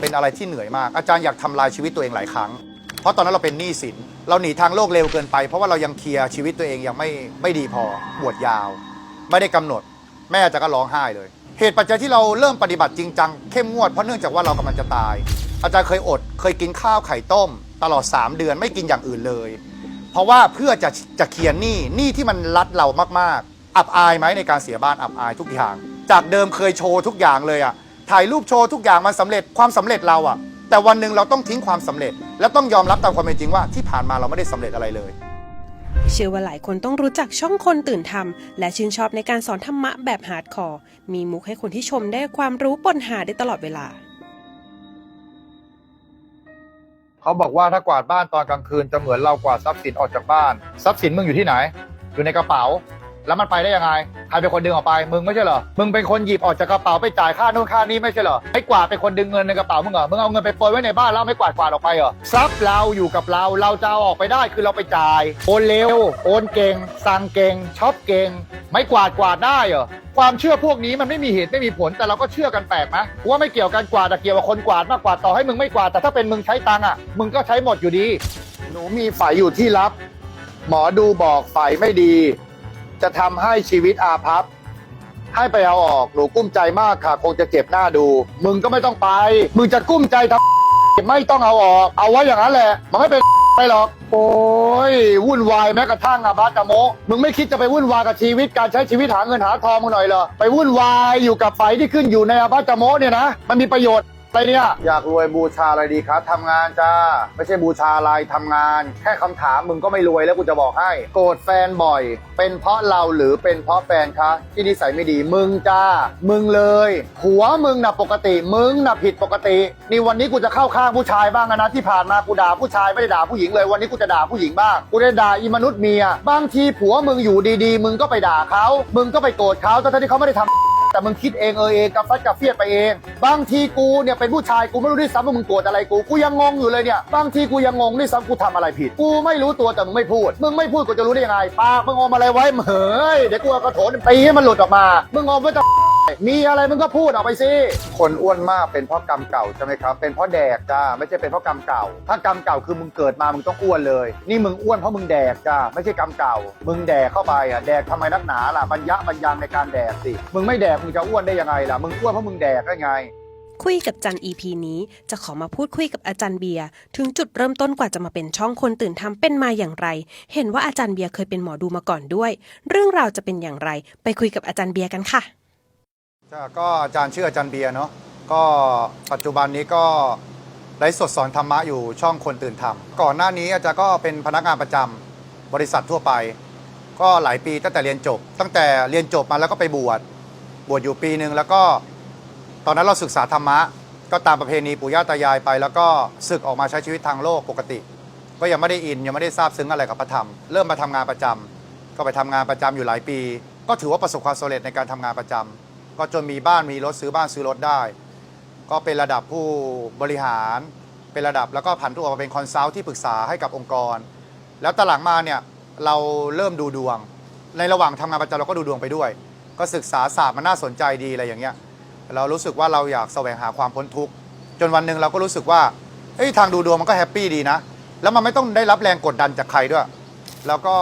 เป็นอะไรที่เหนื่อยมาก อาจารย์อยากทำลายชีวิตตัวเองหลายครั้ง เพราะตอนนั้นเราเป็นหนี้สิน เราหนีทางโลกเร็วเกินไป เพราะว่าเรายังเคลียร์ชีวิตตัวเองยังไม่ไม่ดีพอบวชยาว ไม่ได้กำหนด แม่จารย์ก็ร้องไห้เลย เหตุปัจจัยที่เราเริ่มปฏิบัติจริงจังเข้มงวดเพราะเนื่องจากว่าเรากำลังจะตาย อาจารย์เคยอด เคยกินข้าวไข่ต้ม ตลอด 3 เดือนไม่กินอย่างอื่นเลย เพราะว่าเพื่อจะจะเคลียร์หนี้หนี้ที่มันรัดเรามากๆ อับอายไหมในการเสียบ้านอับอายทุกอย่าง จากเดิมเคยโชว์ทุกอย่างเลยอะ ถ่ายรูปโชว์ทุกอย่างมันสำเร็จความสำเร็จเราอะแต่วันหนึ่งเราต้องทิ้งความสำเร็จ และต้องยอมรับตามความเป็นจริงว่าที่ผ่านมาเราไม่ได้สำเร็จอะไรเลย เชื่อว่าหลายคนต้องรู้จักช่องคนตื่นทำและชื่นชอบในการสอนธรรมะแบบฮาร์ดคอร์ มีมุกให้คนที่ชมได้ความรู้ปนหาได้ตลอดเวลา เขาบอกว่าถ้ากวาดบ้านตอนกลางคืนจะเหมือนเรากวาดทรัพย์สินออกจากบ้าน ทรัพย์สินมึงอยู่ที่ไหน อยู่ในกระเป๋า แล้วมันไปได้ยังไงใครเป็นคนดึงออกไป มึงไม่ใช่เหรอ มึงเป็นคนหยิบออกจากกระเป๋าไปจ่ายค่านู่นค่านี้ไม่ใช่เหรอไอ้กวาดเป็นคนดึงเงินในกระเป๋ามึงเหรอ มึงเอาเงินไปโปรยไว้ในบ้านแล้วไม่กวาดกวาดออกไปเหรอทรัพย์เราอยู่กับเราเราจะเอาออกไปได้คือเราไปจ่ายโอนเร็วโอนเก่งสั่งเก่งช็อปเก่งไม่กวาดกวาดได้เหรอความเชื่อพวกนี้มันไม่มีเหตุไม่มีผลแต่เราก็เชื่อกันแปลกไหมว่าไม่เกี่ยวกันกวาดแต่เกี่ยวกับคนกวาดมากกว่าต่อให้มึงไม่กวาดแต่ถ้าเป็นมึงใช้ตังอะมึงก็ใช้หมดอยู่ดี หนูมีไฝอยู่ที่ลับ หมอดูบอกไฝไม่ดี จะทำให้ชีวิตอาภัพให้ไปเอาออก หนูกุ้มใจมากค่ะ คงจะเจ็บหน้าดู มึงก็ไม่ต้องไป มึงจะกุ้มใจทำไม่ต้องเอาออก เอาไว้อย่างนั้นแหละ มันไม่เป็นไปหรอก โอ้ยวุ่นวายแม้กระทั่งอาบาตโม มึงไม่คิดจะไปวุ่นวายกับชีวิตการใช้ชีวิตหาเงินหาทองมึงหน่อยเหรอ ไปวุ่นวายอยู่กับไฟที่ขึ้นอยู่ในอาบาตะโมเนี่ยนะ มันมีประโยชน์ อะไรเนี่ย อยากรวยบูชาอะไรดีครับทำงานจ้า ไม่ใช่บูชาอะไรทำงาน แค่คำถามมึงก็ไม่รวยแล้วกูจะบอกให้ โกรธแฟนบ่อย เป็นเพราะเราหรือเป็นเพราะแฟนคะที่นิสัยไม่ดีมึงจ้า มึงเลยหัวมึงน่ะปกติ มึงน่ะผิดปกติ นี่วันนี้กูจะเข้าข้างผู้ชายบ้างนะที่ผ่านมากูด่าผู้ชายไม่ได้ด่าผู้หญิงเลย วันนี้กูจะด่าผู้หญิงบ้างกูจะด่าอีมนุษย์เมียบางทีผัวมึงอยู่ดีๆ มึงก็ไปด่าเขามึงก็ไปโกรธเขาทั้งที่เขาไม่ได้ทำ แต่มึงคิดเองเออเองกับฟัดกับเฟียดไปเอง บางทีกูเนี่ยเป็นผู้ชายกูไม่รู้ด้วยซ้ำว่ามึงโกรธอะไรกูกูยังงงอยู่เลยเนี่ยบางทีกูยังงงด้วยซ้ำกูทำอะไรผิด กูไม่รู้ตัวแต่มึงไม่พูด มึงไม่พูดกูจะรู้ได้ยังไงปากมึงอมอะไรไว้เฮ้ยเดี๋ยวกูเอากระโถนตีให้มันหลุดออกมา มึงอมไว้ต่อ มีอะไรมึงก็พูดออกไปสิ คนอ้วนมากเป็นเพราะกรรมเก่าใช่ไหมครับ เป็นเพราะแดกจ้า ไม่ใช่เป็นเพราะกรรมเก่า ถ้ากรรมเก่าคือมึงเกิดมา มึงต้องอ้วนเลย นี่มึงอ้วนเพราะมึงแดกจ้า ไม่ใช่กรรมเก่า มึงแดกเข้าไปอะ แดกทำไมนักหนาล่ะ บรรยะบรรยังในการแดกสิ มึงไม่แดกมึงจะอ้วนได้ยังไงล่ะ มึงอ้วนเพราะมึงแดกได้ไงคุยกับจัน EP นี้จะขอมาพูดคุยกับอาจารย์เบียร์ถึงจุดเริ่มต้นกว่าจะมาเป็นช่องคนตื่นทำเป็นมาอย่างไร เห็นว่าอาจารย์เบียร์เคยเป็นหมอดูมาก่อนด้วย เรื่องราวจะเป็นอย่างไร ไปคุยกับอาจารย์เบียร์กันค่ะ ก็อาจารย์ชื่ออาจารย์เบียร์เนาะก็ปัจจุบันนี้ก็ไลฟ์สดสอนธรรมะอยู่ช่องคนตื่นธรรม ก่อนหน้านี้อาจารย์ก็เป็นพนักงานประจำบริษัททั่วไป ก็หลายปีตั้งแต่เรียนจบ ตั้งแต่เรียนจบมาแล้วก็ไปบวชบวชอยู่ปีหนึ่งแล้วก็ตอนนั้นเราศึกษาธรรมะ ก็ตามประเพณีปู่ย่าตายายไป แล้วก็ศึกออกมาใช้ชีวิตทางโลกปกติ ก็ยังไม่ได้อินยังไม่ได้ทราบซึ้งอะไรกับพระธรรม เริ่มมาทำงานประจำก็ไปทำงานประจำอยู่หลายปี ก็ถือว่าประสบความสำเร็จในการทำงานประจำ ก็จนมีบ้านมีรถซื้อบ้านซื้อรถได้ ก็เป็นระดับผู้บริหาร เป็นระดับแล้วก็ผันตัวมาเป็นคอนซัลท์ที่ปรึกษาให้กับองค์กร แล้วตอนหลังมาเนี่ยเราเริ่มดูดวง ในระหว่างทำงานประจำเราก็ดูดวงไปด้วย ก็ศึกษาศาสตร์มันน่าสนใจดีอะไรอย่างเงี้ยเรารู้สึกว่าเราอยากแสวงหาความพ้นทุกข์จนวันหนึ่งเราก็รู้สึกว่าเอ้ยทางดูดวงมันก็แฮปปี้ดีนะ แล้วมันไม่ต้องได้รับแรงกดดันจากใครด้วย แล้วก็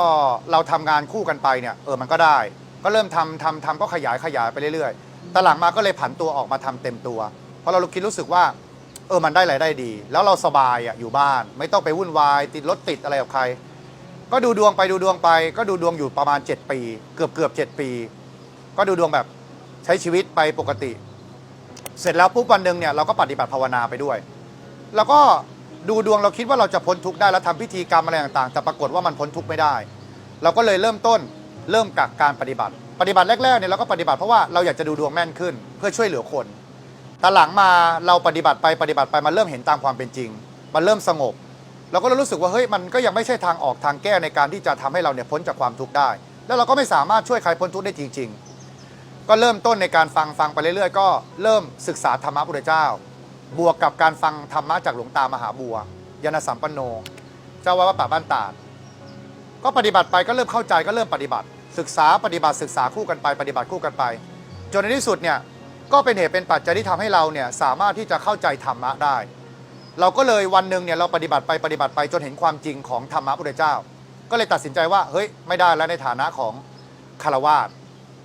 เราทำงานคู่กันไปเนี่ยเออมันก็ได้ ก็เริ่มทำทำทำก็ขยายขยายไปเรื่อยๆ ตอนหลังมาก็เลยผันตัวออกมาทำเต็มตัว เพราะเราคิดรู้สึกว่า เออมันได้รายได้ดี แล้วเราสบายอะอยู่บ้าน ไม่ต้องไปวุ่นวาย ติดรถติดอะไรกับใคร ก็ดูดวงไปดูดวงไป ก็ดูดวงอยู่ประมาณ 7 ปี เกือบเกือบ7ปี ก็ดูดวงแบบใช้ชีวิตไปปกติ เสร็จแล้วปุ๊บวันหนึ่งเนี่ยเราก็ปฏิบัติภาวนาไปด้วย แล้วก็ดูดวงเราคิดว่าเราจะพ้นทุกข์ได้แล้วทำพิธีกรรมอะไรต่างๆแต่ปรากฏว่ามันพ้นทุกข์ไม่ได้ เราก็เลยเริ่มต้นเริ่มกับการปฏิบัติ ปฏิบัติแรกๆเนี่ยเราก็ปฏิบัติเพราะว่าเราอยากจะดูดวงแม่นขึ้น เพื่อช่วยเหลือคน แต่หลังมาเราปฏิบัติไปปฏิบัติไปมันเริ่มเห็นตามความเป็นจริง มันเริ่มสงบ เราก็รู้สึกว่าเฮ้ยมันก็ยังไม่ใช่ทางออกทางแก้ในการที่จะทำให้เราเนี่ยพ้นจากความทุกข์ได้ แล้วเราก็ไม่สามารถช่วยใครพ้นทุกข์ได้จริง ๆ ก็เริ่มต้นในการฟังฟังไปเรื่อยๆ ก็เริ่มศึกษาธรรมะพุทธเจ้า บวกกับการฟังธรรมะจากหลวงตามหาบัวยานสัมปันโน เจ้าวัดวัดป่าบ้านตาดก็ปฏิบัติไปก็เริ่มเข้าใจก็เริ่มปฏิบัติ ศึกษาปฏิบัติศึกษาคู่กันไป ปฏิบัติคู่กันไป จนในที่สุดเนี่ยก็เป็นเหตุเป็นปัจจัยที่ทำให้เราเนี่ยสามารถที่จะเข้าใจธรรมะได้ เราก็เลยวันหนึ่งเนี่ยเราปฏิบัติไปปฏิบัติไปจนเห็นความจริงของธรรมะพุทธเจ้า ก็เลยตัดสินใจว่าเฮ้ยไม่ได้แล้วในฐานะของคารวาส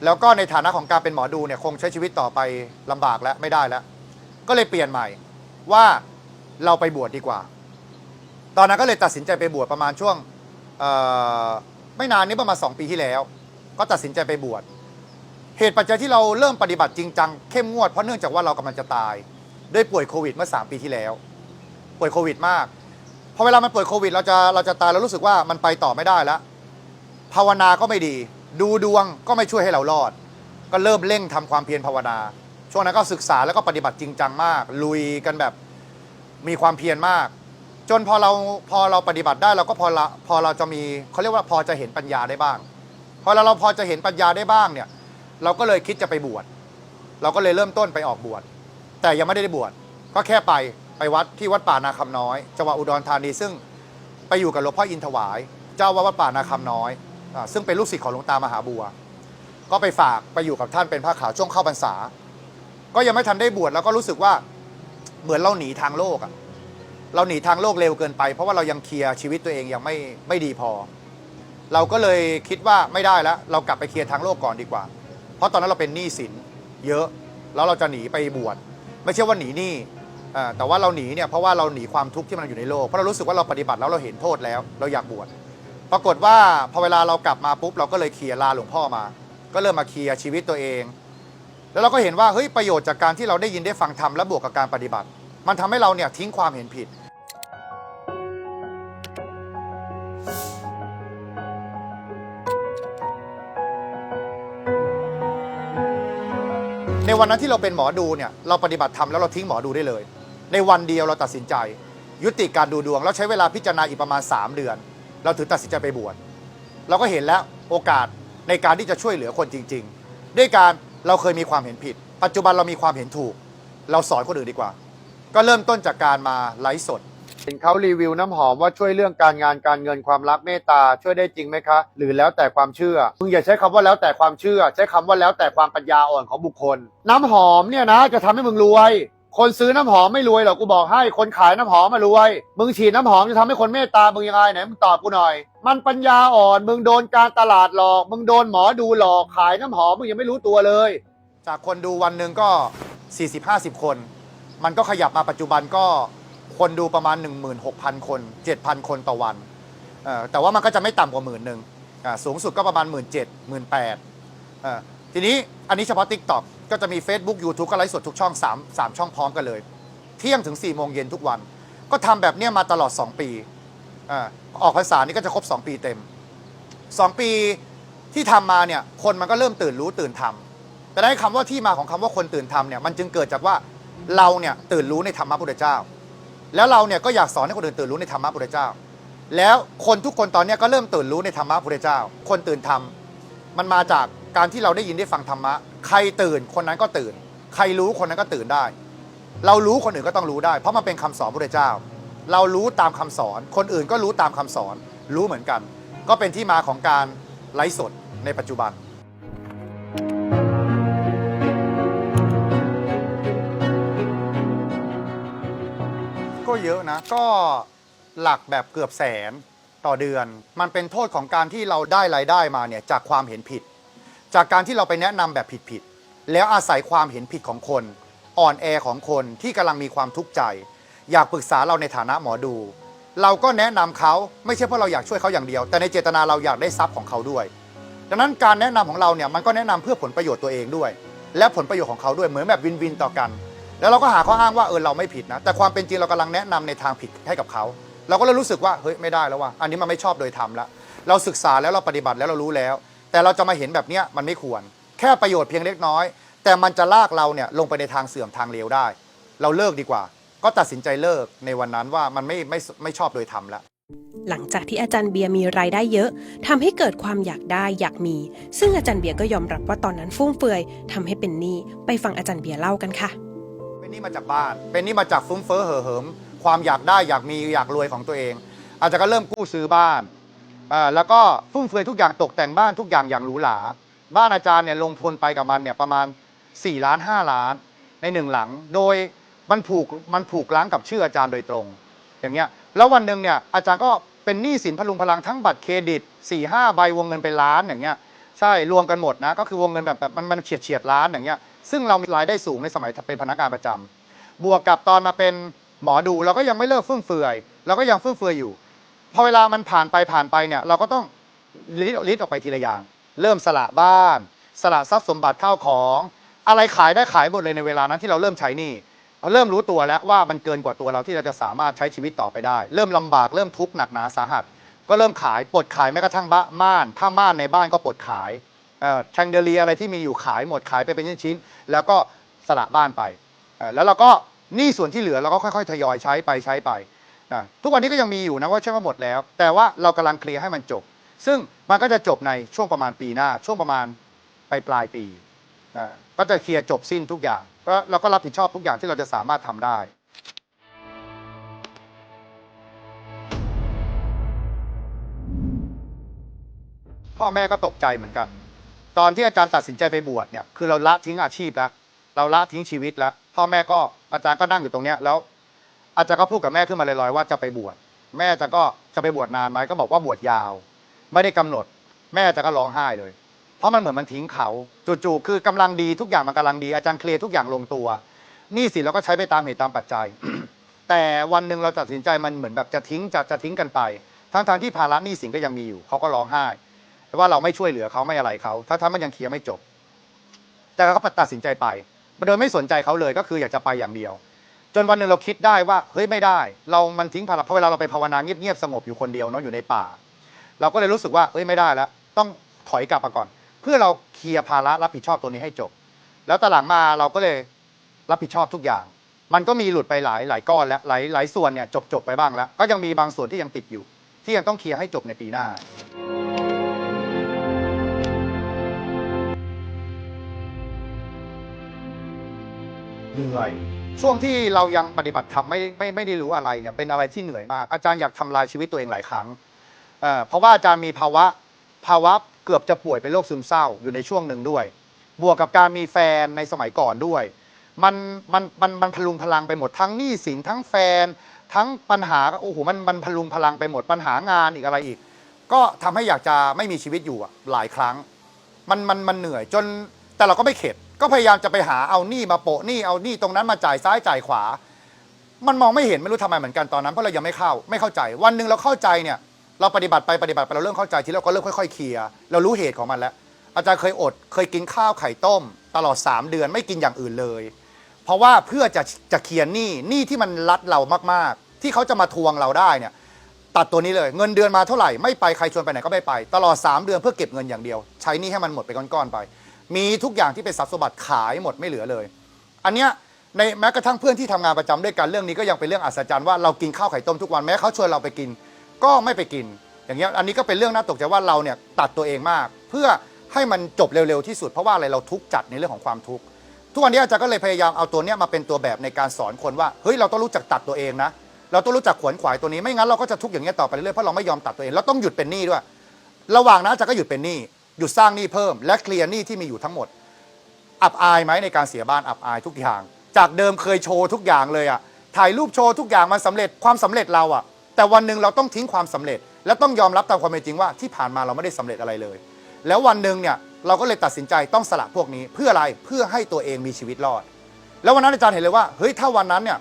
แล้วก็ในฐานะของการเป็นหมอดูเนี่ยคงใช้ชีวิตต่อไปลำบากแล้วไม่ได้แล้ว ก็เลยเปลี่ยนใหม่ว่าเราไปบวชดีกว่า ตอนนั้นก็เลยตัดสินใจไปบวชประมาณช่วงไม่นานนี้ประมาณ 2 ปีที่แล้ว ก็ตัดสินใจไปบวชเหตุปัจจัยที่เราเริ่มปฏิบัติจริงจังเข้มงวดเพราะเนื่องจากว่าเรากำลังจะตายด้วยป่วยโควิดเมื่อ 3 ปีที่แล้ว ป่วยโควิดมากพอเวลามันป่วยโควิดเราจะเราจะตายเรารู้สึกว่ามันไปต่อไม่ได้แล้ว ภาวนาก็ไม่ดี ดูดวงก็ไม่ช่วยให้เรารอด ก็เริ่มเร่งทำความเพียรภาวนา ช่วงนั้นก็ศึกษาแล้วก็ปฏิบัติจริงจังมาก ลุยกันแบบมีความเพียรมาก จนพอเราพอเราปฏิบัติได้เราก็พอละพอเราจะมีเขาเรียกว่าพอจะเห็นปัญญาได้บ้าง พอเราเราพอจะเห็นปัญญาได้บ้างเนี่ย เราก็เลยคิดจะไปบวชเราก็เลยเริ่มต้นไปออกบวชแต่ยังไม่ได้บวชก็แค่ไปไปวัดที่วัดป่านาคำน้อยจังหวัดอุดรธานีซึ่งไปอยู่กับหลวงพ่ออินถวาย เจ้าวัดวัดป่านาคำน้อยอซึ่งเป็นลูกศิษย์ของหลวงตามหาบัว ก็ไปฝากไปอยู่กับท่านเป็นผ้าขาวช่วงเข้าพรรษา ก็ยังไม่ทันได้บวชแล้วก็รู้สึกว่าเหมือนเราหนีทางโลกอะเราหนีทางโลกเร็วเกินไป เพราะว่าเรายังเคลียร์ชีวิตตัวเองยังไม่ไม่ดีพอ เราก็เลยคิดว่าไม่ได้แล้ว เรากลับไปเคลียร์ทางโลกก่อนดีกว่า เพราะตอนนั้นเราเป็นหนี้สินเยอะ แล้วเราจะหนีไปบวชไม่ใช่ว่าหนีหนี้แต่ว่าเราหนีเนี่ยเพราะว่าเราหนีความทุกข์ที่มันอยู่ในโลก เพราะเรารู้สึกว่าเราปฏิบัติแล้วเราเห็นโทษแล้ว เราอยากบวชปรากฏว่าพอเวลาเรากลับมาปุ๊บเราก็เลยเคลียร์ลาหลวงพ่อมา ก็เริ่มมาเคลียร์ชีวิตตัวเอง แล้วเราก็เห็นว่าเฮ้ยประโยชน์จากการที่เราได้ยินได้ฟังธรรมและบวกกับการปฏิบัติ มันทำให้เราเนี่ยทิ้งความเห็นผิด ในวันนั้นที่เราเป็นหมอดูเนี่ยเราปฏิบัติธรรมแล้วเราทิ้งหมอดูได้เลย ในวันเดียวเราตัดสินใจ ยุติการดูดวง แล้วใช้เวลาพิจารณาอีกประมาณ 3 เดือน เราถึงตัดสินใจไปบวชเราก็เห็นแล้วโอกาสในการที่จะช่วยเหลือคนจริง ๆ ด้วยการเราเคยมีความเห็นผิด ปัจจุบันเรามีความเห็นถูก เราสอนคนอื่นดีกว่า ก็เริ่มต้นจากการมาไลฟ์สด เห็นเขารีวิวน้ำหอมว่าช่วยเรื่องการงานการเงินความรักเมตตาช่วยได้จริงไหมคะ หรือแล้วแต่ความเชื่อมึงอย่าใช้คำว่าแล้วแต่ความเชื่อ ใช้คำว่าแล้วแต่ความปัญญาอ่อนของบุคคล น้ำหอมเนี่ยนะจะทำให้มึงรวย คนซื้อน้ำหอมไม่รวยหรอกกูบอกให้คนขายน้ำหอมมารวย มึงฉีดน้ำหอมจะทำให้คนเมตตามึงยังไงไหนมึงตอบกูหน่อย มันปัญญาอ่อนมึงโดนการตลาดหลอก มึงโดนหมอดูหลอกขายน้ำหอมมึงยังไม่รู้ตัวเลย จากคนดูวันหนึ่งก็ 40-50 คน มันก็ขยับมาปัจจุบันก็ คนดูประมาณ 16,000 คน 7,000 คนต่อวันเอ่อแต่ว่ามันก็จะไม่ต่ำกว่าหมื่นหนึ่งสูงสุดก็ประมาณ 1 7 0 0 0 1 8 0 0 0ทีนี้อันนี้เฉพาะ TikTok ก็จะมี Facebook YouTube ก็ไลฟ์สดทุกช่อง 3 3 ช่องพร้อมกันเลย เที่ยงถึง4โมงเย็นทุกวัน ก็ทำแบบนี้มาตลอด 2 ปีอออกภาษานี่ก็จะครบ 2 ปีเต็ม 2 ปีที่ทำมาเนี่ยคนมันก็เริ่มตื่นรู้ตื่นทำแต่ได้คำว่าที่มาของคำว่าคนตื่นทำเนี่ยมันจึงเกิดจากว่าเราเนี่ยตื่นรู้ในธรรมะพุทธเจ้า แล้วเราเนี่ยก็อยากสอนให้คนอื่นตื่นรู้ในธรรมะพุทธเจ้า แล้วคนทุกคนตอนนี้ก็เริ่มตื่นรู้ในธรรมะพุทธเจ้า คนตื่นธรรมมันมาจากการที่เราได้ยินได้ฟังธรรมะ ใครตื่นคนนั้นก็ตื่น ใครรู้คนนั้นก็ตื่นได้ เรารู้คนอื่นก็ต้องรู้ได้ เพราะมันเป็นคำสอนพุทธเจ้า เรารู้ตามคำสอน คนอื่นก็รู้ตามคำสอน รู้เหมือนกัน ก็เป็นที่มาของการไลฟ์สดในปัจจุบัน ก็เยอะนะ ก็หลักแบบเกือบแสนต่อเดือน มันเป็นโทษของการที่เราได้รายได้มาเนี่ยจากความเห็นผิด จากการที่เราไปแนะนำแบบผิดๆแล้วอาศัยความเห็นผิดของคน อ่อนแอของคนที่กำลังมีความทุกข์ใจ อยากปรึกษาเราในฐานะหมอดู เราก็แนะนำเขาไม่ใช่เพราะเราอยากช่วยเขาอย่างเดียว แต่ในเจตนาเราอยากได้ทรัพย์ของเขาด้วย ดังนั้นการแนะนำของเราเนี่ยมันก็แนะนำเพื่อผลประโยชน์ตัวเองด้วย และผลประโยชน์ของเขาด้วยเหมือนแบบวินวินต่อกัน แล้วเราก็หาข้ออ้างว่าเออเราไม่ผิดนะ แต่ความเป็นจริงเรากำลังแนะนำในทางผิดให้กับเขา เราก็เลยรู้สึกว่าเฮ้ยไม่ได้แล้วว่า อันนี้มันไม่ชอบโดยธรรมแล้วเราศึกษาแล้วเราปฏิบัติแล้วเรารู้แล้ว แต่เราจะมาเห็นแบบเนี้ยมันไม่ควร แค่ประโยชน์เพียงเล็กน้อย แต่มันจะลากเราเนี่ยลงไปในทางเสื่อมทางเลวได้ เราเลิกดีกว่า ก็ตัดสินใจเลิกในวันนั้นว่ามันไม่ไม่ไม่ชอบโดยธรรมแล้วหลังจากที่อาจารย์เบียร์มีรายได้เยอะทำให้เกิดความอยากได้อยากมี ซึ่งอาจารย์เบียร์ก็ยอมรับว่าตอนนั้นฟุ่มเฟือยทำให้เป็นหนี้ไปฟังอาจารย์เบียร์เล่ากันค่ะ หนี่มาจากบ้าน เป็นหนี่มาจากฟุ้มเฟ้อเห่อเหิม ความอยากได้อยากมีอยากรวยของตัวเอง อาจจะก็เริ่มกู้ซื้อบ้านอ่าแล้วก็ฟุ่มเฟือยทุกอย่างตกแต่งบ้านทุกอย่างอย่างหรูหราบ้านอาจารย์เนี่ยลงทุนไปกับมันเนี่ยประมาณ 4 ล้าน 5 ล้านในหนึ่งหลัง โดยมันผูกมันผูกล้างกับชื่ออาจารย์โดยตรง อย่างเงี้ยแล้ววันหนึ่งเนี่ยอาจารย์ก็เป็นหนี้สินพลุงพลังทั้งบัตรเครดิต4ี่ห้าใบวงเงินเป็นล้านอย่างเงี้ยใช่รวมกันหมดนะก็คือวงเงินแบบแบบมันมันเฉียดเฉียดล้านอย่างเงี้ย ซึ่งเรามีรายได้สูงในสมัยเป็นพนักงานประจำบวกกับตอนมาเป็นหมอดูเราก็ยังไม่เลิกฟุ่มเฟือยเราก็ยังฟุ่มเฟือยอยู่พอเวลามันผ่านไปผ่านไปเนี่ยเราก็ต้องลิดลิดออกไปทีละอย่าง เริ่มสละบ้าน สละทรัพย์สมบัติข้าวของ อะไรขายได้ขายหมดเลยในเวลานั้นที่เราเริ่มใช้นี่เราเริ่มรู้ตัวแล้วว่ามันเกินกว่าตัวเราที่เราจะสามารถใช้ชีวิตต่อไปได้ เริ่มลำบากเริ่มทุกข์หนักหนาสาหัส ก็เริ่มขายปลดขายแม้กระทั่งบ้านม่าน ถ้าม่านในบ้านก็ปลดขาย แชงเดลีอะไรที่มีอยู่ขายหมดขายไปเป็นชิ้นๆแล้วก็สละบ้านไป แล้วเราก็หนี้ส่วนที่เหลือเราก็ค่อยๆ ทยอยใช้ไปใช้ไป ทุกวันนี้ก็ยังมีอยู่นะว่าใช่ว่าหมดแล้ว แต่ว่าเรากำลังเคลียร์ให้มันจบ ซึ่งมันก็จะจบในช่วงประมาณปีหน้า ช่วงประมาณปลายปลายปีก็จะเคลียร์จบสิ้นทุกอย่างก็เราก็รับผิดชอบทุกอย่างที่เราจะสามารถทำได้พ่อแม่ก็ตกใจเหมือนกัน ตอนที่อาจารย์ตัดสินใจไปบวชเนี่ยคือเราละทิ้งอาชีพแล้วเราละทิ้งชีวิตแล้วพ่อแม่ก็อาจารย์ก็นั่งอยู่ตรงเนี้ยแล้ว อาจารย์ก็พูดกับแม่ขึ้นมาลอยๆว่าจะไปบวชแม่อาจารย์ก็จะไปบวชนานไหมก็บอกว่าบวชยาว ไม่ได้กำหนด แม่อาจารย์ก็ร้องไห้เลย เพราะมันเหมือนมันทิ้งเขาจู่ๆคือกำลังดีทุกอย่างมันกำลังดีอาจารย์เคลียร์ทุกอย่างลงตัวนี่สิเราก็ใช้ไปตามเหตุตามปัจจัย แต่วันหนึ่งเราตัดสินใจมันเหมือนแบบจะทิ้งจะจะทิ้งกันไป ทั้งๆที่ภาระหนี้สินก็ยังมีอยู่เขาก็ร้องไห้ ว่าเราไม่ช่วยเหลือเขาไม่อะไรเขาถ้าถ้ามันยังเคลียร์ไม่จบ แต่เขาก็ตัดสินใจไปโดยไม่สนใจเขาเลยก็คืออยากจะไปอย่างเดียว จนวันหนึ่งเราคิดได้ว่าเฮ้ยไม่ได้ เรามันทิ้งภาระเพราะเวลาเราไปภาวนาเงียบๆสงบอยู่คนเดียวเนาะอยู่ในป่า เราก็เลยรู้สึกว่าเฮ้ยไม่ได้แล้ว ต้องถอยกลับมาก่อน เพื่อเราเคลียร์ภาระรับผิดชอบตัวนี้ให้จบ แล้วตอนหลังมาเราก็เลยรับผิดชอบทุกอย่าง มันก็มีหลุดไปหลายหลายก้อนแล้วหลายหลายส่วนเนี่ยจบจบไปบ้างแล้ว ก็ยังมีบางส่วนที่ยังติดอยู่ ที่ยังต้องเคลียร์ให้จบในปีหน้า เหนื่อย ช่วงที่เรายังปฏิบัติธรรมไม่ไม่ไม่ได้รู้อะไรเนี่ยเป็นอะไรที่เหนื่อยมากอาจารย์อยากทำลายชีวิตตัวเองหลายครั้งเอ่อเพราะว่าอาจารย์มีภาวะภาวะเกือบจะป่วยเป็นโรคซึมเศร้าอยู่ในช่วงหนึ่งด้วย บวกกับการมีแฟนในสมัยก่อนด้วย มันมันมันมันพลุงพลังไปหมดทั้งหนี้สินทั้งแฟน ทั้งปัญหาโอ้โหมันมันพลุงพลังไปหมดปัญหางานอีกอะไรอีก ก็ทำให้อยากจะไม่มีชีวิตอยู่หลายครั้ง มันมันมันเหนื่อยจนแต่เราก็ไม่เข็ด ก็พยายามจะไปหาเอาหนี้มาโปะหนี้เอาหนี้ตรงนั้นมาจ่ายซ้ายจ่ายขวา มันมองไม่เห็นไม่รู้ทำไมเหมือนกันตอนนั้นเพราะเรายังไม่เข้าไม่เข้าใจ วันหนึ่งเราเข้าใจเนี่ย เราปฏิบัติไปปฏิบัติไปเราเริ่มเข้าใจทีเราก็เริ่มค่อยๆเคลียร์เรารู้เหตุของมันแล้ว อาจารย์เคยอดเคยกินข้าวไข่ต้ม ตลอด 3 เดือนไม่กินอย่างอื่นเลย เพราะว่าเพื่อจะจะเคลียร์หนี้หนี้ที่มันรัดเรามากๆ ที่เขาจะมาทวงเราได้เนี่ยตัดตัวนี้เลยเงินเดือนมาเท่าไหร่ไม่ไปใครชวนไปไหนก็ไม่ไป ตลอด 3 เดือนเพื่อเก็บเงินอย่างเดียว ใช้หนี้ให้มันหมดไปก้อนๆไป มีทุกอย่างที่เป็นทรัพย์สมบัติขายหมดไม่เหลือเลย อันเนี้ยในแม้กระทั่งเพื่อนที่ทำงานประจำด้วยกันเรื่องนี้ก็ยังเป็นเรื่องอัศจรรย์ว่าเรากินข้าวไข่ต้มทุกวันแม้เขาชวนเราไปกิน ก็ไม่ไปกิน อย่างเงี้ยอันนี้ก็เป็นเรื่องน่าตกใจว่าเราเนี่ยตัดตัวเองมาก เพื่อให้มันจบเร็วๆที่สุดเพราะว่าอะไรเราทุกข์จัดในเรื่องของความทุกข์ทุกวันนี้อาจารย์ก็เลยพยายามเอาตัวเนี้ยมาเป็นตัวแบบในการสอนคนว่าเฮ้ยเราต้องรู้จักตัดตัวเองนะ เราต้องรู้จักขวนขวายตัวนี้ไม่งั้นเราก็จะทุกข์อย่างเงี้ยต่อไปเรื่อยๆเพราะเราไม่ยอมตัดตัวเองเราต้องหยุดเป็นหนี้ด้วย ระหว่างนั้นอาจารย์ก็หยุดเป็นหนี้ หยุดสร้างหนี้เพิ่ม และเคลียร์หนี้ที่มีอยู่ทั้งหมด อับอายไหมในการเสียบ้านอับอายทุกอย่าง จากเดิมเคยโชว์ทุกอย่างเลยอะถ่ายรูปโชว์ทุกอย่างมันสำเร็จความสำเร็จเราอะแต่วันหนึ่งเราต้องทิ้งความสำเร็จ และต้องยอมรับตามความเป็นจริงว่าที่ผ่านมาเราไม่ได้สำเร็จอะไรเลย แล้ววันหนึ่งเนี่ยเราก็เลยตัดสินใจต้องสละพวกนี้เพื่ออะไรเพื่อให้ตัวเองมีชีวิตรอด แล้ววันนั้นอาจารย์เห็นเลยว่าเฮ้ยถ้าวันนั้นเนี่ย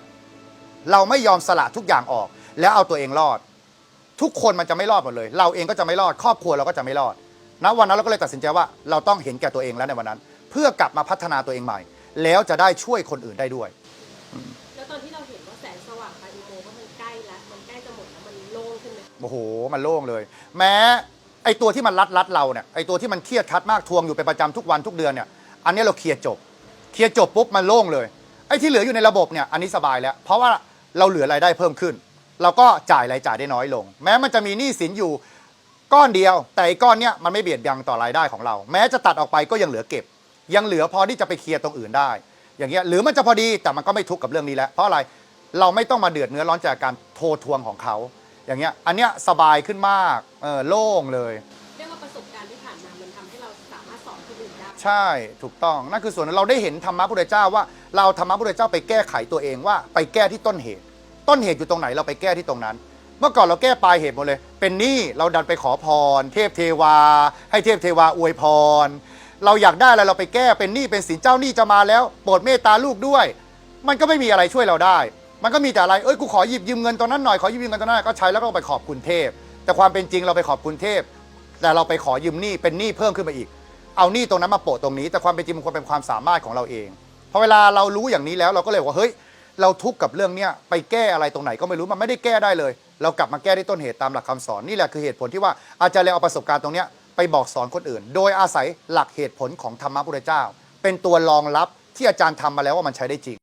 เราไม่ยอมสละทุกอย่างออก แล้วเอาตัวเองรอด ทุกคนมันจะไม่รอดหมดเลย เราเองก็จะไม่รอด ครอบครัวเราก็จะไม่รอด ณวันนั้นเราก็เลยตัดสินใจว่าเราต้องเห็นแก่ตัวเองแล้วในวันนั้น เพื่อกลับมาพัฒนาตัวเองใหม่ แล้วจะได้ช่วยคนอื่นได้ด้วย แล้วตอนที่เราเห็นว่าแสงสว่างปลายอุโมงค์ว่ามันใกล้แล้วมันใกล้จะหมดแล้วมันโล่งขึ้นไหมโอ้โห มันโล่งเลย แม้ไอตัวที่มันรัดรัดเราเนี่ยไอตัวที่มันเครียดคัดมากทวงอยู่เป็นประจำทุกวันทุกเดือนเนี่ยอันนี้เราเคลียร์จบ เคลียร์จบปุ๊บมันโล่งเลยไอที่เหลืออยู่ในระบบเนี่ยอันนี้สบายแล้ว เพราะว่าเราเหลือรายได้เพิ่มขึ้น เราก็จ่ายรายจ่ายได้น้อยลง แม้มันจะมีหนี้สินอยู่ ก้อนเดียว แต่ไอ้ก้อนเนี้ยมันไม่เบียดบังต่อรายได้ของเรา แม้จะตัดออกไปก็ยังเหลือเก็บ ยังเหลือพอที่จะไปเคลียร์ตรงอื่นได้ อย่างเงี้ยหรือมันจะพอดีแต่มันก็ไม่ทุกข์กับเรื่องนี้แล้วเพราะอะไรเราไม่ต้องมาเดือดเนื้อร้อนจากการโทรทวงของเขา อย่างเงี้ยอันเนี้ยสบายขึ้นมากเออโล่งเลย เรียกว่าประสบการณ์ที่ผ่านมามันทำให้เราสามารถสอนคนอื่นได้ ใช่ถูกต้องนั่นคือส่วนหนึ่งเราได้เห็นธรรมะพุทธเจ้าว่า เราธรรมะพุทธเจ้าไปแก้ไขตัวเองว่า ไปแก้ที่ต้นเหตุ ต้นเหตุอยู่ตรงไหนเราไปแก้ที่ตรงนั้นเมื่อก่อนเราแก้ปลายเหตุหมดเลย เป็นหนี้เราดันไปขอพร เทพเทวา ให้เทพเทวาอวยพร เราอยากได้อะไรเราไปแก้เป็นหนี้เป็นสินเจ้าหนี้จะมาแล้ว โปรดเมตตาลูกด้วย มันก็ไม่มีอะไรช่วยเราได้ มันก็มีแต่อะไรเอ้ยกูขอหยิบยืมเงินตรงนั้นหน่อยขอหยิบยืมเงินตรงนั้นก็ใช้แล้วก็ไปขอบคุณเทพ แต่ความเป็นจริงเราไปขอบคุณเทพ แต่เราไปขอยืมหนี้เป็นหนี้เพิ่มขึ้นมาอีก เอาหนี้ตรงนั้นมาโปะตรงนี้ แต่ความเป็นจริงมันควรเป็นความสามารถของเราเองพอเวลาเรารู้อย่างนี้แล้วเราก็เลยว่าเฮ้ยเราทุกข์กับเรื่องเนี้ยไปแก้อะไรตรงไหนก็ไม่รู้มันไม่ได้แก้ได้เลย เรากลับมาแก้ที่ต้นเหตุตามหลักคำสอนนี่แหละคือเหตุผลที่ว่าอาจารย์เลยเอาประสบการณ์ตรงเนี้ยไปบอกสอนคนอื่น โดยอาศัยหลักเหตุผลของธรรมะพุทธเจ้า เป็นตัวรองรับที่อาจารย์ทำมาแล้วว่ามันใช้ได้จริง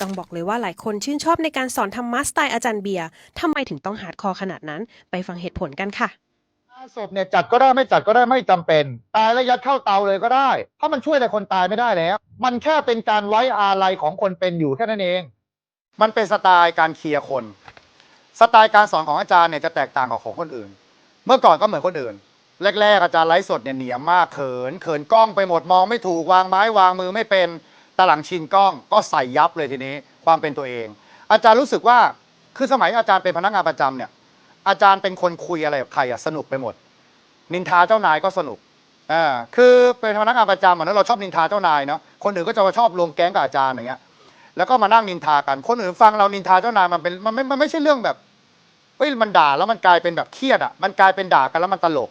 ต้องบอกเลยว่าหลายคนชื่นชอบในการสอนธรรมะสไตล์อาจารย์เบียร์ทำไมถึงต้องฮาร์ดคอร์ขนาดนั้น ไปฟังเหตุผลกันค่ะศพเนี่ยจัดก็ได้ไม่จัดก็ได้ไม่จำเป็น ตายแล้วยัดเข้าเตาเลยก็ได้เพราะมันช่วยแต่คนตายไม่ได้แล้ว มันแค่เป็นการไว้อาลัยของคนเป็นอยู่แค่นั้นเอง มันเป็นสไตล์การเคลียร์คน สไตล์การสอนของอาจารย์เนี่ยจะแตกต่างกับของคนอื่น เมื่อก่อนก็เหมือนคนอื่น แรก ๆ อาจารย์ไลฟ์สดเนี่ยเหนียมมากเขินเขินกล้องไปหมดมองไม่ถูกวางไม้วางมือไม่เป็นแตหลังชินกล้องก็ใส่ยับเลยทีนี้ความเป็นตัวเอง อาจารย์รู้สึกว่าคือสมัยอาจารย์เป็นพนักงานประจำเนี่ย อาจารย์เป็นคนคุยอะไรกับใครอะสนุกไปหมด นินทาเจ้านายก็สนุกอ่าคือเป็นพนักงานประจำอะเนอะเราชอบนินทาเจ้านายเนาะคนอื่นก็จะมาชอบรวมแก๊งกับอาจารย์อย่างเงี้ย แล้วก็มานั่งนินทากัน คนอื่นฟังเรานินทาเจ้านายมันเป็นมันไม่มันไม่ใช่เรื่องแบบเฮ้ยมันด่าแล้วมันกลายเป็นแบบเครียดอะมันกลายเป็นด่ากันแล้วมันตลก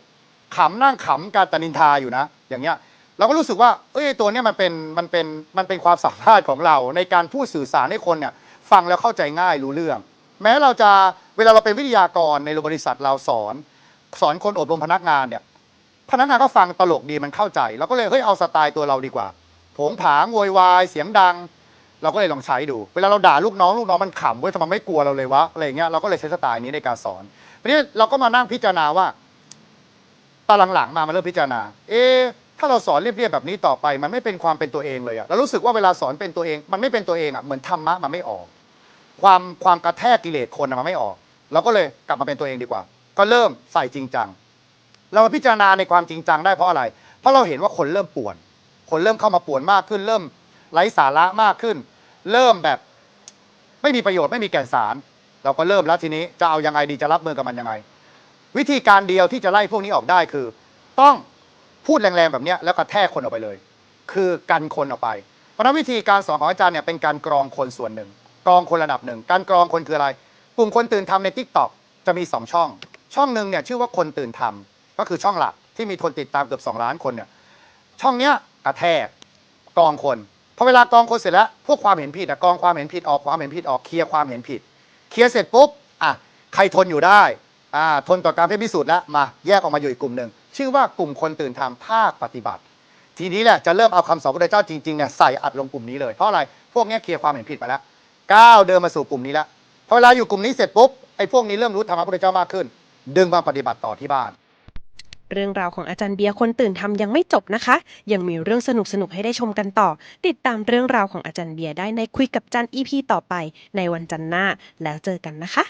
ขำนั่งขำการแต่นินทาอยู่นะ อย่างเงี้ยเราก็รู้สึกว่าเอ้ยตัวเนี้ยมันเป็นมันเป็นมันเป็นความสามารถของเรา ในการพูดสื่อสารให้คนเนี่ยฟังแล้วเข้าใจง่ายรู้เรื่อง แม้เราจะเวลาเราเป็นวิทยากรในบริษัทเราสอน สอนคนอบรมพนักงานเนี่ยพนักงานก็ฟังตลกดีมันเข้าใจเราก็เลยเฮ้ยเอาสไตล์ตัวเราดีกว่า ผงผางโวยวายเสียงดัง เราก็เลยลองใช้ดู เวลาเราด่าลูกน้องลูกน้องมันขำเว้ยทำไมไม่กลัวเราเลยวะอะไรเงี้ยเราก็เลยใช้สไตล์นี้ในการสอนทีนี้เราก็มานั่งพิจารณาว่าตอนหลังๆมามาเริ่มพิจารณา เอ๊ถ้าเราสอนเรียบๆแบบนี้ต่อไป มันไม่เป็นความเป็นตัวเองเลยอะเรารู้สึกว่าเวลาสอนเป็นตัวเอง มันไม่เป็นตัวเองอะเหมือนธรรมะมันไม่ออก ความความกระแทกกิเลสคนอะมันไม่ออกเราก็เลยกลับมาเป็นตัวเองดีกว่า ก็เริ่มใส่จริงจังเรามาพิจารณาในความจริงจังได้เพราะอะไร เพราะเราเห็นว่าคนเริ่มป่วน คนเริ่มเข้ามาป่วนมากขึ้น เริ่มไร้สาระมากขึ้น เริ่มแบบ ไม่มีประโยชน์ไม่มีแก่นสาร เราก็เริ่มแล้วทีนี้จะเอายังไงดีจะรับมือกับมันยังไง วิธีการเดียวที่จะไล่พวกนี้ออกได้คือ ต้องพูดแรงๆแบบนี้แล้วก็แทกคนออกไปเลย คือกันคนออกไป เพราะนั้นวิธีการสอนของอาจารย์เนี่ยเป็นการกรองคนส่วนหนึ่งกรองคนระดับหนึ่งการกรองคนคืออะไรกลุ่มคนตื่นทำใน t ิ k t o k จะมีสองช่อง ช่องหนึ่งเนี่ยชื่อว่าคนตื่นทำก็คือช่องหลักที่มีคนติดตามเกือบ2ล้านคนเนี่ยช่องเนี้ยกระแทกกรองคน อเวลากองคนเสร็จแล้ว พวกความเห็นผิดอะกองความเห็นผิดออกความเห็นผิดออกเคลียร์ความเห็นผิด เคลียร์เสร็จปุ๊บอะใครทนอยู่ได้อ่าทนต่อการพิสูจน์แล้วมาแยกออกมาอยู่อีกกลุ่มหนึ่งชื่อว่ากลุ่มคนตื่นทำภาคปฏิบัติ ทีนี้แหละจะเริ่มเอาคำสอนพระพุทธเจ้าจริงๆเนี่ยใส่อัดลงกลุ่มนี้เลยเพราะอะไรพวกนี้เคลียร์ความเห็นผิดไปแล้วก้าวเดินมาสู่กลุ่มนี้แล้วพอเวลาอยู่กลุ่มนี้เสร็จปุ๊บไอ้พวกนี้เริ่มรู้ธรรมะพระพุทธเจ้ามากขึ้น ดึงมาปฏิบัติต่อที่บ้าน เรื่องราวของอาจารย์เบียร์คนตื่นทำยังไม่จบนะคะ ยังมีเรื่องสนุกสนุกให้ได้ชมกันต่อ ติดตามเรื่องราวของอาจารย์เบียร์ได้ในคุยกับจัน EP ต่อไป ในวันจันทร์หน้าแล้วเจอกันนะคะ